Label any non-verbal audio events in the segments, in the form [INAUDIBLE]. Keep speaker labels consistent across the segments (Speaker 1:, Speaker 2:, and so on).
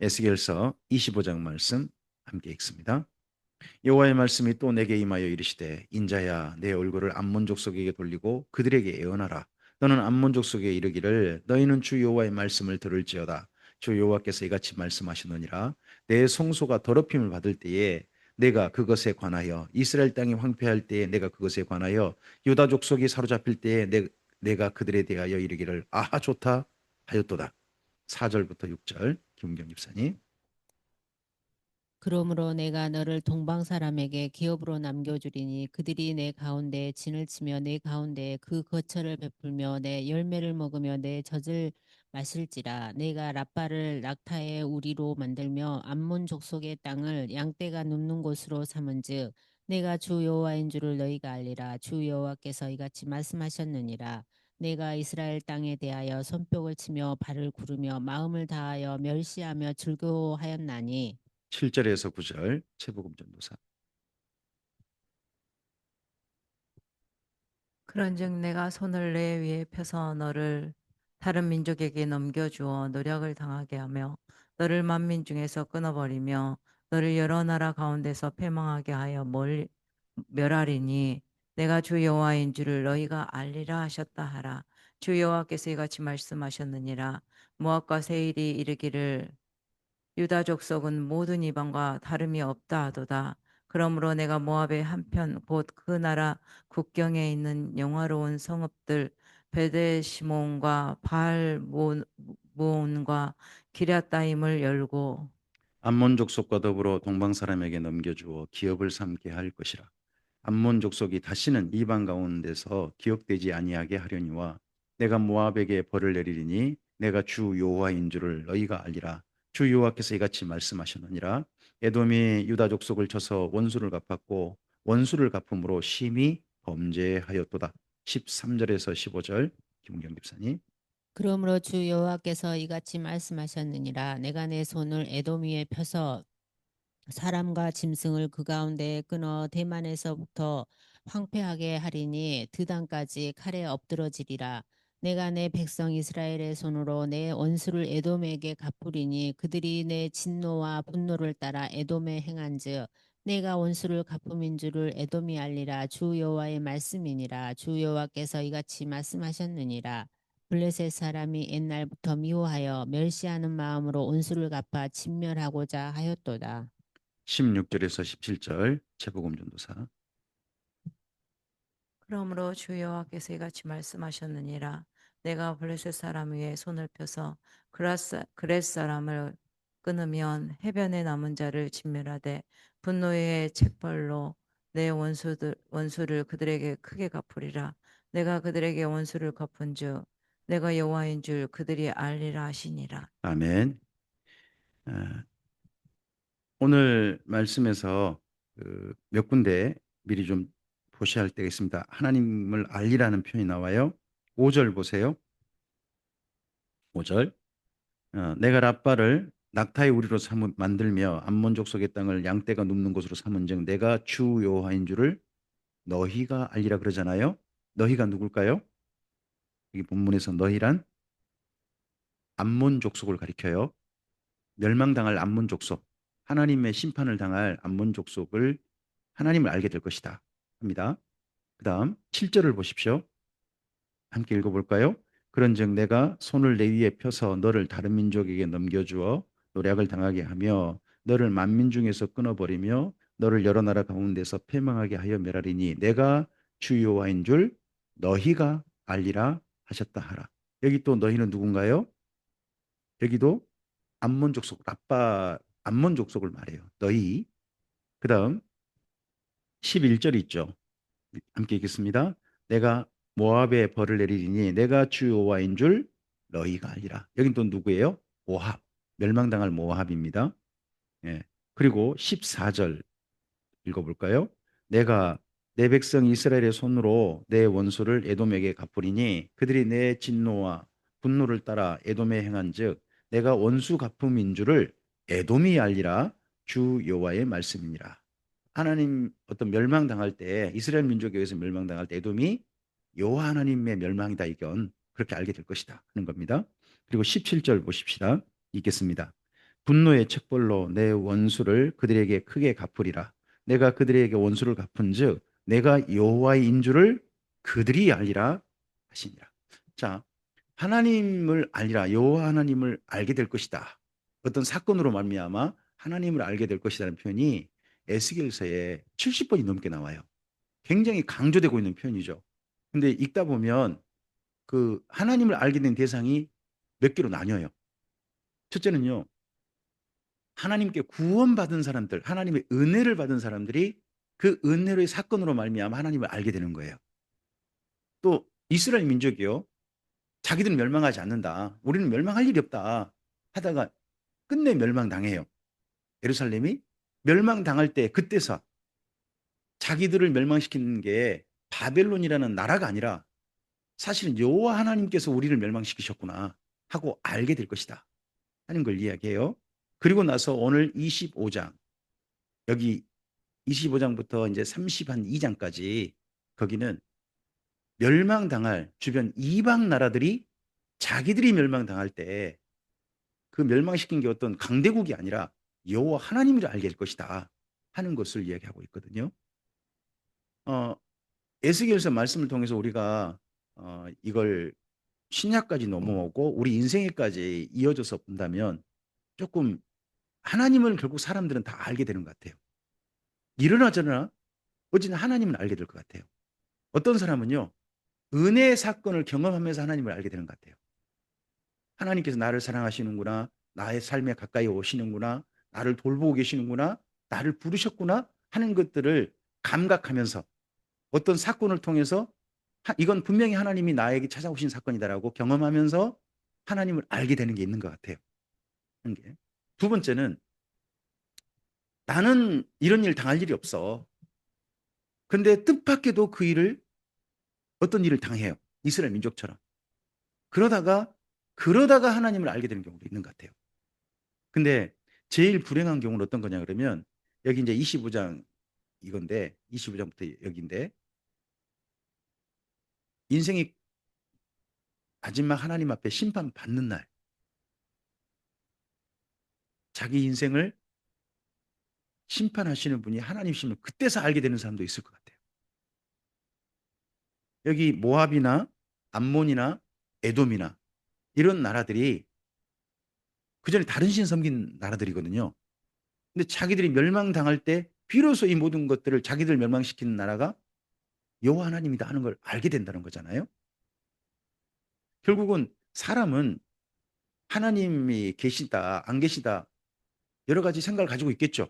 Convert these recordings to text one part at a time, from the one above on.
Speaker 1: 에스겔서 25장 말씀 함께 읽습니다. 여호와의 말씀이 또 내게 임하여 이르시되 인자야 내 얼굴을 암몬 족 속에게 돌리고 그들에게 예언하라. 너는 암몬 족 속에 이르기를 너희는 주 여호와의 말씀을 들을지어다. 주 여호와께서 이같이 말씀하시느니라. 내 성소가 더럽힘을 받을 때에 내가 그것에 관하여 이스라엘 땅이 황폐할 때에 내가 그것에 관하여 유다 족속이 사로잡힐 때에 내, 내가 그들에 대하여 이르기를 아하 좋다 하였도다. 4절부터 6절 김경 집사님.
Speaker 2: 그러므로 내가 너를 동방 사람에게 기업으로 남겨주리니 그들이 내 가운데 진을 치며 내 가운데 그 거처를 베풀며 내 열매를 먹으며 내 젖을 마실지라. 내가 라빠를 낙타의 우리로 만들며 암몬 족속의 땅을 양떼가 눕는 곳으로 삼은즉 내가 주 여호와인 줄을 너희가 알리라. 주 여호와께서 이같이 말씀하셨느니라 내가 이스라엘 땅에 대하여 손뼉을 치며 발을 구르며 마음을 다하여 멸시하며 즐거워하였나니.
Speaker 1: 7절에서 9절 최복음 전도사.
Speaker 3: 그런즉 내가 손을 내 위에 펴서 너를 다른 민족에게 넘겨주어 노력을 당하게 하며 너를 만민 중에서 끊어버리며 너를 여러 나라 가운데서 패망하게 하여 멀, 멸하리니 내가 주 여호와인 줄을 너희가 알리라 하셨다 하라. 주 여호와께서 이같이 말씀하셨느니라. 모압과 세일이 이르기를 유다 족속은 모든 이방과 다름이 없다 하도다. 그러므로 내가 모압의 한편 곧 그 나라 국경에 있는 영화로운 성읍들 베데시몬과 발모온과 기랴따임을 열고
Speaker 1: 암몬 족속과 더불어 동방 사람에게 넘겨주어 기업을 삼게 할 것이라 암몬 족속이 다시는 이방 가운데서 기억되지 아니하게 하려니와 내가 모압에게 벌을 내리리니 내가 주 여호와인 줄을 너희가 알리라. 주 여호와께서 이같이 말씀하셨느니라. 에돔이 유다 족속을 쳐서 원수를 갚았고 원수를 갚음으로 심히 범죄하였도다. 13절에서 15절 김경 집사님.
Speaker 2: 그러므로 주 여호와께서 이같이 말씀하셨느니라. 내가 내 손을 에돔 위에 펴서 사람과 짐승을 그 가운데 끊어 대만에서부터 황폐하게 하리니 드단까지 칼에 엎드러지리라. 내가 내 백성 이스라엘의 손으로 내 원수를 에돔에게 갚으리니 그들이 내 진노와 분노를 따라 에돔에 행한즉 내가 원수를 갚음인 줄을 에돔이 알리라. 주 여호와의 말씀이니라. 주 여호와께서 이같이 말씀하셨느니라. 블레셋 사람이 옛날부터 미워하여 멸시하는 마음으로 원수를 갚아 진멸하고자 하였도다.
Speaker 1: 16절에서 17절 최복음 전도사.
Speaker 3: 그러므로 주 여호와께서 이같이 말씀하셨느니라. 내가 블레셋 사람 위에 손을 펴서 그렛 사람을 끊으면 해변에 남은 자를 진멸하되 분노의 책벌로 내 원수들 원수를 그들에게 크게 갚으리라. 내가 그들에게 원수를 갚은즉 내가 여호와인 줄 그들이 알리라 하시니라.
Speaker 1: 아멘. 아, 오늘 말씀에서 그 몇 군데 미리 좀 보셔야 할 때가 있습니다. 하나님을 알리라는 표현이 나와요. 5절 보세요. 5절. 어, 내가 라빠를 낙타의 우리로 삼 만들며 암몬 족 속의 땅을 양떼가 눕는 곳으로 삼은즉 내가 주 여호와인 줄을 너희가 알리라 그러잖아요. 너희가 누굴까요? 여기 본문에서 너희란 암몬 족속을 가리켜요. 멸망당할 암몬 족속, 하나님의 심판을 당할 암몬 족속을 하나님을 알게 될 것이다 합니다. 그 다음 7절을 보십시오. 함께 읽어볼까요? 그런즉 내가 손을 내 위에 펴서 너를 다른 민족에게 넘겨주어 노략을 당하게 하며 너를 만민 중에서 끊어버리며 너를 여러 나라 가운데서 패망하게 하여 멸하리니 내가 주 여호와인 줄 너희가 알리라 하셨다 하라. 여기 또 너희는 누군가요? 여기도 암몬 족속 라빠 암몬 족속을 말해요. 너희. 그 다음 11절 있죠. 함께 읽겠습니다. 내가 모압에 벌을 내리리니 내가 주 여호와인 줄 너희가 알리라. 여긴 또 누구예요? 모압. 멸망당할 모압입니다. 예. 그리고 14절 읽어볼까요? 내가 내 백성 이스라엘의 손으로 내 원수를 에돔에게 갚으리니 그들이 내 진노와 분노를 따라 에돔에 행한즉 내가 원수 갚음인 줄을 에돔이 알리라 주 여호와의 말씀이니라. 하나님 어떤 멸망당할 때 이스라엘 민족에 의해서 멸망당할 때 에돔이 여호와 하나님의 멸망이다 이건 그렇게 알게 될 것이다 하는 겁니다. 그리고 17절 보십시다. 읽겠습니다. 분노의 척벌로 내 원수를 그들에게 크게 갚으리라. 내가 그들에게 원수를 갚은즉 내가 여호와의 인주를 그들이 알리라 하시니라. 자, 하나님을 알리라. 여호와 하나님을 알게 될 것이다. 어떤 사건으로 말미암아 하나님을 알게 될 것이라는 표현이 에스겔서에 70번이 넘게 나와요. 굉장히 강조되고 있는 표현이죠. 근데 읽다 보면 그 하나님을 알게 된 대상이 몇 개로 나뉘어요. 첫째는요. 하나님께 구원받은 사람들, 하나님의 은혜를 받은 사람들이 그 은혜로의 사건으로 말미암아 하나님을 알게 되는 거예요. 또 이스라엘 민족이요. 자기들은 멸망하지 않는다. 우리는 멸망할 일이 없다. 하다가 끝내 멸망당해요. 예루살렘이 멸망당할 때 그때서 자기들을 멸망시키는 게 바벨론이라는 나라가 아니라 사실은 여호와 하나님께서 우리를 멸망시키셨구나 하고 알게 될 것이다 하는 걸 이야기해요. 그리고 나서 오늘 25장 여기 25장부터 이제 30한 2장까지 거기는 멸망당할 주변 이방 나라들이 자기들이 멸망당할 때 그 멸망시킨 게 어떤 강대국이 아니라 여호와 하나님을 알게 될 것이다 하는 것을 이야기하고 있거든요. 어, 에스겔서 말씀을 통해서 우리가 어, 이걸 신약까지 넘어오고 우리 인생에까지 이어져서 본다면 조금 하나님을 결국 사람들은 다 알게 되는 것 같아요. 일어나 저러나 어쨌든 하나님을 알게 될 것 같아요. 어떤 사람은요 은혜의 사건을 경험하면서 하나님을 알게 되는 것 같아요. 하나님께서 나를 사랑하시는구나, 나의 삶에 가까이 오시는구나, 나를 돌보고 계시는구나, 나를 부르셨구나 하는 것들을 감각하면서 어떤 사건을 통해서 하- 이건 분명히 하나님이 나에게 찾아오신 사건이다라고 경험하면서 하나님을 알게 되는 게 있는 것 같아요. 두 번째는 나는 이런 일 당할 일이 없어. 근데 뜻밖에도 그 일을 어떤 일을 당해요. 이스라엘 민족처럼. 그러다가 그러다가 하나님을 알게 되는 경우도 있는 것 같아요. 근데 제일 불행한 경우는 어떤 거냐 그러면 여기 이제 25장 이건데 25장부터 여기인데 인생이 마지막 하나님 앞에 심판 받는 날 자기 인생을 심판하시는 분이 하나님이심을 그때서 알게 되는 사람도 있을 것 같아요. 여기 모압이나 암몬이나 에돔이나 이런 나라들이 그전에 다른 신 섬긴 나라들이거든요. 근데 자기들이 멸망당할 때 비로소 이 모든 것들을 자기들 멸망시키는 나라가 여호와 하나님이다 하는 걸 알게 된다는 거잖아요. 결국은 사람은 하나님이 계시다 안 계시다 여러 가지 생각을 가지고 있겠죠.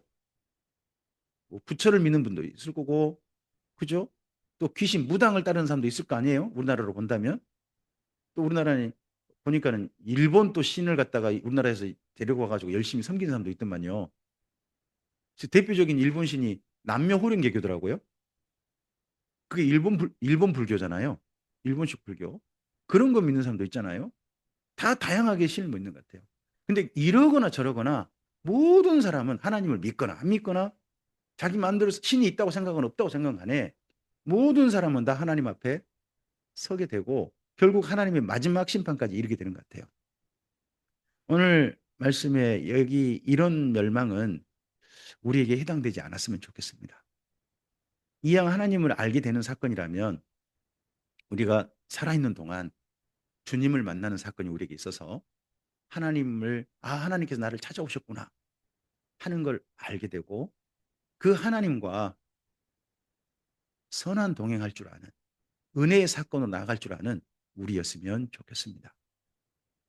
Speaker 1: 뭐 부처를 믿는 분도 있을 거고 그죠? 또 귀신 무당을 따르는 사람도 있을 거 아니에요? 우리나라로 본다면 또 우리나라는 보니까는 일본 또 신을 갖다가 우리나라에서 데리고 와가지고 열심히 섬기는 사람도 있더만요. 대표적인 일본 신이 남녀 호련개교더라고요. 그게 일본 불, 일본 불교잖아요. 일본식 불교. 그런 거 믿는 사람도 있잖아요. 다 다양하게 신을 믿는 것 같아요. 근데 이러거나 저러거나 모든 사람은 하나님을 믿거나 안 믿거나 자기 마음대로 신이 있다고 생각은 없다고 생각하네. 모든 사람은 다 하나님 앞에 서게 되고 결국 하나님의 마지막 심판까지 이르게 되는 것 같아요. 오늘 말씀에 여기 이런 멸망은 우리에게 해당되지 않았으면 좋겠습니다. 이왕 하나님을 알게 되는 사건이라면 우리가 살아있는 동안 주님을 만나는 사건이 우리에게 있어서 하나님을 아 하나님께서 나를 찾아오셨구나 하는 걸 알게 되고 그 하나님과 선한 동행할 줄 아는 은혜의 사건으로 나아갈 줄 아는 우리였으면 좋겠습니다.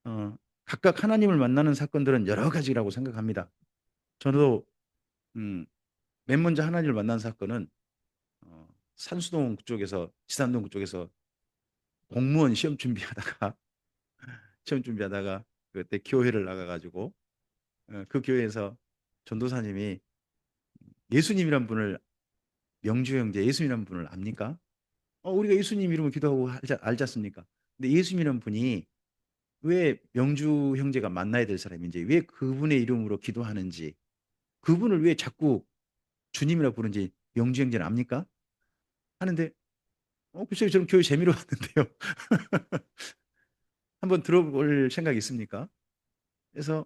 Speaker 1: 어, 각각 하나님을 만나는 사건들은 여러 가지라고 생각합니다. 저도 음, 맨 먼저 하나님을 만난 사건은 어, 산수동 그쪽에서 지산동 그쪽에서 공무원 시험 준비하다가 [LAUGHS] 시험 준비하다가 그때 교회를 나가가지고 어, 그 교회에서 전도사님이 예수님이란 분을 명주 형제 예수님이란 분을 압니까? 어, 우리가 예수님 이름을 기도하고 알지, 알지 않습니까? 근데 예수님이란 분이 왜 명주 형제가 만나야 될 사람인지 왜 그분의 이름으로 기도하는지 그분을 왜 자꾸 주님이라 부르는지 명주 형제는 압니까? 하는데 어, 글쎄요 저는 교회 재미로 [LAUGHS] 왔는데요. 한번 들어볼 생각이 있습니까? 그래서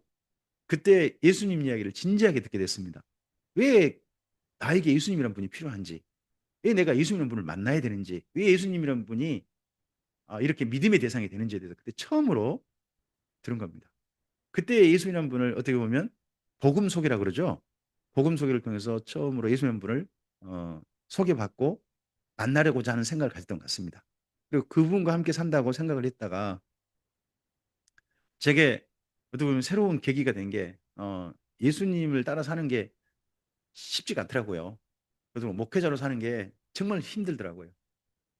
Speaker 1: 그때 예수님 이야기를 진지하게 듣게 됐습니다. 왜 나에게 예수님이란 분이 필요한지, 왜 내가 예수님이란 분을 만나야 되는지, 왜 예수님이란 분이 아, 이렇게 믿음의 대상이 되는지에 대해서 그때 처음으로 들은 겁니다. 그때 예수님이란 분을 어떻게 보면 복음 소개라 그러죠. 복음 소개를 통해서 처음으로 예수님이란 분을 어, 소개받고 만나려고자 하는 생각을 가졌던 것 같습니다. 그리고 그분과 함께 산다고 생각을 했다가 제게 어떻게 보면 새로운 계기가 된게 어, 예수님을 따라 사는 게 쉽지가 않더라고요. 그래서 목회자로 사는 게 정말 힘들더라고요.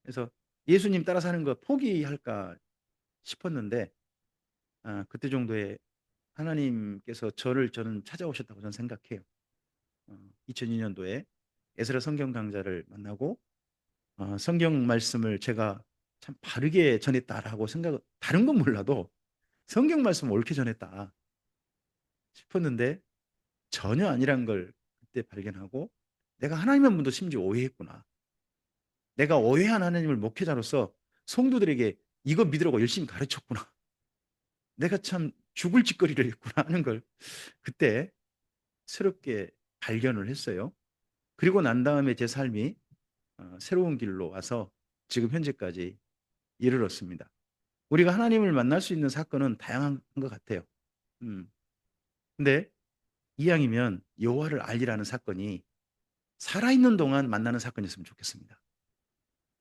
Speaker 1: 그래서 예수님 따라 사는 거 포기할까 싶었는데 아, 그때 정도에 하나님께서 저를 저는 찾아오셨다고 저는 생각해요. 어, 2002년도에 에스라 성경 강좌를 만나고 어, 성경 말씀을 제가 참 바르게 전했다라고 생각 다른 건 몰라도 성경 말씀 을 옳게 전했다 싶었는데 전혀 아니란 걸 그때 발견하고 내가 하나님의 분도 심지어 오해했구나. 내가 오해한 하나님을 목회자로서 성도들에게 이거 믿으라고 열심히 가르쳤구나. 내가 참 죽을 짓거리를 했구나 하는 걸 그때 새롭게 발견을 했어요. 그리고 난 다음에 제 삶이 어, 새로운 길로 와서 지금 현재까지 이르렀습니다. 우리가 하나님을 만날 수 있는 사건은 다양한 것 같아요. 음. 근데 이왕이면 여호와를 알리라는 사건이 살아있는 동안 만나는 사건이었으면 좋겠습니다.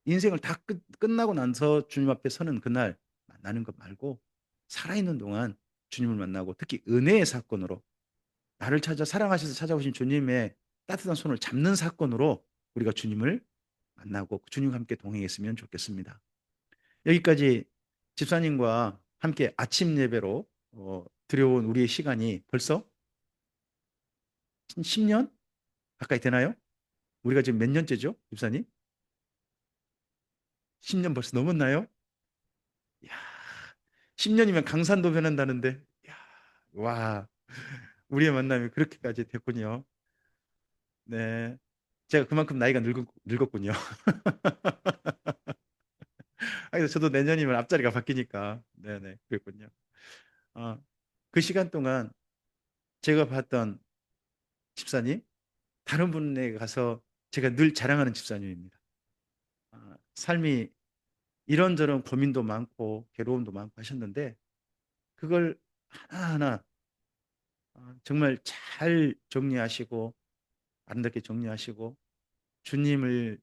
Speaker 1: 인생을 다 끝, 끝나고 나서 주님 앞에 서는 그날 만나는 것 말고 살아있는 동안 주님을 만나고 특히 은혜의 사건으로 나를 찾아 사랑하셔서 찾아오신 주님의 따뜻한 손을 잡는 사건으로 우리가 주님을 만나고 주님과 함께 동행했으면 좋겠습니다. 여기까지 집사님과 함께 아침 예배로 어, 들여온 우리의 시간이 벌써 10년 가까이 되나요? 우리가 지금 몇 년째죠, 집사님? 10년 벌써 넘었나요? 야, 10년이면 강산도 변한다는데, 야, 와, 우리의 만남이 그렇게까지 됐군요. 네, 제가 그만큼 나이가 늙었, 늙었군요. [LAUGHS] 아, 그래서 저도 내년이면 앞자리가 바뀌니까, 네네, 그랬군요. 어, 그 시간 동안 제가 봤던 집사님, 다른 분에 가서 제가 늘 자랑하는 집사님입니다. 아, 삶이 이런저런 고민도 많고 괴로움도 많고 하셨는데 그걸 하나하나 어, 정말 잘 정리하시고 아름답게 정리하시고 주님을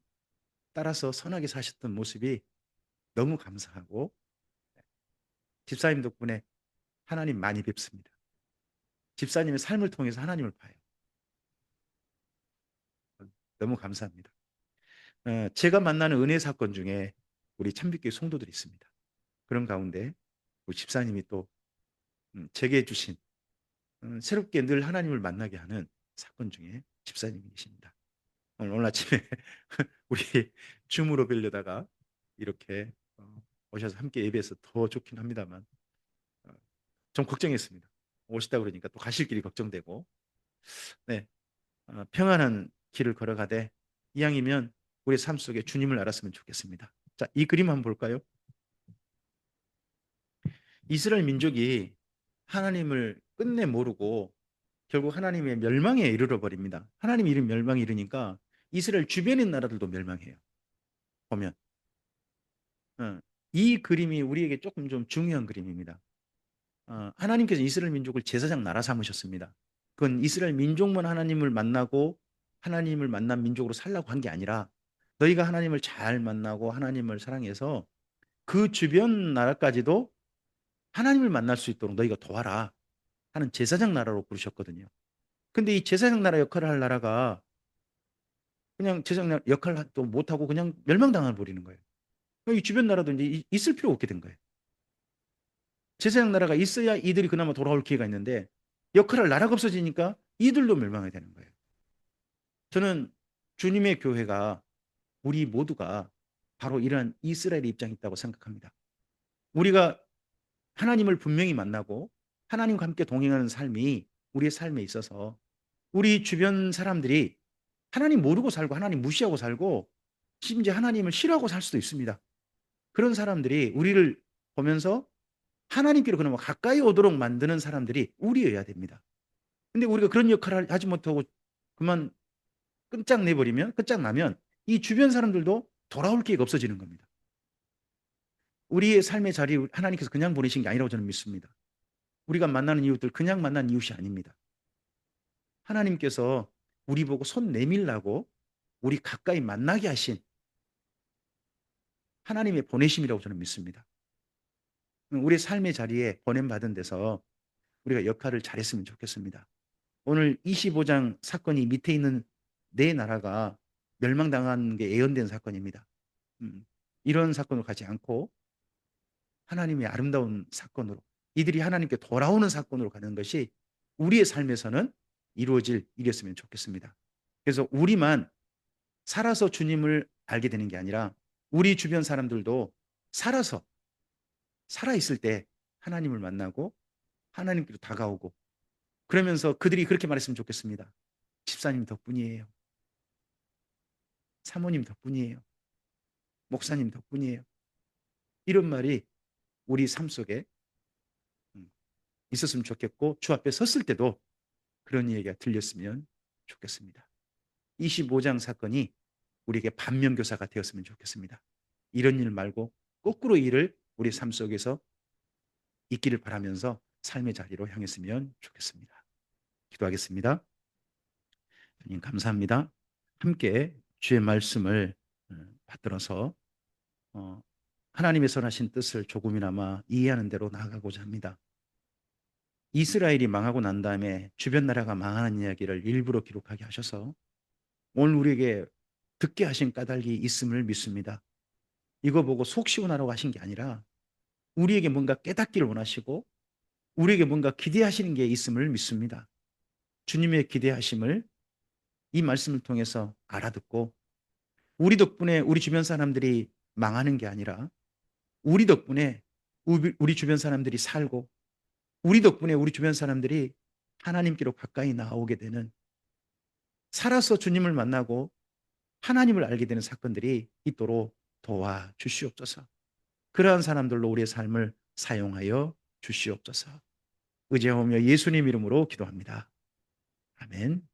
Speaker 1: 따라서 선하게 사셨던 모습이 너무 감사하고 집사님 덕분에 하나님 많이 뵙습니다. 집사님의 삶을 통해서 하나님을 봐요. 너무 감사합니다. 어, 제가 만나는 은혜 사건 중에 우리 참빛교회 성도들이 있습니다. 그런 가운데 우리 집사님이 또 음, 제게 주신 음, 새롭게 늘 하나님을 만나게 하는 사건 중에 집사님이 계십니다. 오늘, 아침에 [LAUGHS] 우리 줌으로 뵈려다가 이렇게 어, 오셔서 함께 예배해서 더 좋긴 합니다만 어, 좀 걱정했습니다. 오시다 그러니까 또 가실 길이 걱정되고 네 어, 평안한 길을 걸어가되 이왕이면 우리 삶 속에 주님을 알았으면 좋겠습니다. 자, 이 그림 한번 볼까요? 이스라엘 민족이 하나님을 끝내 모르고 결국 하나님의 멸망에 이르러 버립니다. 하나님 이름 멸망에 이르니까 이스라엘 주변의 나라들도 멸망해요. 보면 어, 이 그림이 우리에게 조금 좀 중요한 그림입니다. 어, 하나님께서 이스라엘 민족을 제사장 나라 삼으셨습니다. 그건 이스라엘 민족만 하나님을 만나고 하나님을 만난 민족으로 살라고 한 게 아니라 너희가 하나님을 잘 만나고 하나님을 사랑해서 그 주변 나라까지도 하나님을 만날 수 있도록 너희가 도와라 하는 제사장 나라로 부르셨거든요. 근데 이 제사장 나라 역할을 할 나라가 그냥 제사장 역할을 또 못하고 그냥 멸망당해 버리는 거예요. 이 주변 나라도 이제 있을 필요 없게 된 거예요. 제사장 나라가 있어야 이들이 그나마 돌아올 기회가 있는데 역할을 나라가 없어지니까 이들도 멸망하게 되는 거예요. 저는 주님의 교회가 우리 모두가 바로 이러한 이스라엘의 입장이 있다고 생각합니다. 우리가 하나님을 분명히 만나고 하나님과 함께 동행하는 삶이 우리의 삶에 있어서 우리 주변 사람들이 하나님 모르고 살고 하나님 무시하고 살고 심지어 하나님을 싫어하고 살 수도 있습니다. 그런 사람들이 우리를 보면서 하나님께로 그나마 가까이 오도록 만드는 사람들이 우리여야 됩니다. 근데 우리가 그런 역할을 하지 못하고 그만 끈짝 내버리면 끝장나면 이 주변 사람들도 돌아올 기회가 없어지는 겁니다. 우리의 삶의 자리 하나님께서 그냥 보내신 게 아니라고 저는 믿습니다. 우리가 만나는 이웃들 그냥 만난 이웃이 아닙니다. 하나님께서 우리 보고 손 내밀라고 우리 가까이 만나게 하신 하나님의 보내심이라고 저는 믿습니다. 우리 삶의 자리에 보냄받은 데서 우리가 역할을 잘했으면 좋겠습니다. 오늘 25장 사건이 밑에 있는 네 나라가 멸망당한 게 예언된 사건입니다. 음, 이런 사건으로 가지 않고 하나님의 아름다운 사건으로 이들이 하나님께 돌아오는 사건으로 가는 것이 우리의 삶에서는 이루어질 일이었으면 좋겠습니다. 그래서 우리만 살아서 주님을 알게 되는 게 아니라 우리 주변 사람들도 살아서 살아 있을 때 하나님을 만나고 하나님께로 다가오고 그러면서 그들이 그렇게 말했으면 좋겠습니다. 집사님 덕분이에요. 사모님 덕분이에요. 목사님 덕분이에요. 이런 말이 우리 삶 속에 음, 있었으면 좋겠고 주 앞에 섰을 때도 그런 얘기가 들렸으면 좋겠습니다. 25장 사건이 우리에게 반면교사가 되었으면 좋겠습니다. 이런 일 말고 거꾸로 일을 우리 삶 속에서 있기를 바라면서 삶의 자리로 향했으면 좋겠습니다. 기도하겠습니다. 주님 감사합니다. 함께 주의 말씀을 어, 받들어서 어, 하나님의 선하신 뜻을 조금이나마 이해하는 대로 나아가고자 합니다. 이스라엘이 망하고 난 다음에 주변 나라가 망하는 이야기를 일부러 기록하게 하셔서 오늘 우리에게 듣게 하신 까닭이 있음을 믿습니다. 이거 보고 속 시원하라고 하신 게 아니라 우리에게 뭔가 깨닫기를 원하시고 우리에게 뭔가 기대하시는 게 있음을 믿습니다. 주님의 기대하심을 이 말씀을 통해서 알아듣고 우리 덕분에 우리 주변 사람들이 망하는 게 아니라 우리 덕분에 우리 주변 사람들이 살고 우리 덕분에 우리 주변 사람들이 하나님께로 가까이 나오게 되는 살아서 주님을 만나고 하나님을 알게 되는 사건들이 있도록 도와 주시옵소서. 그러한 사람들로 우리의 삶을 사용하여 주시옵소서. 의지하며 예수님 이름으로 기도합니다. 아멘.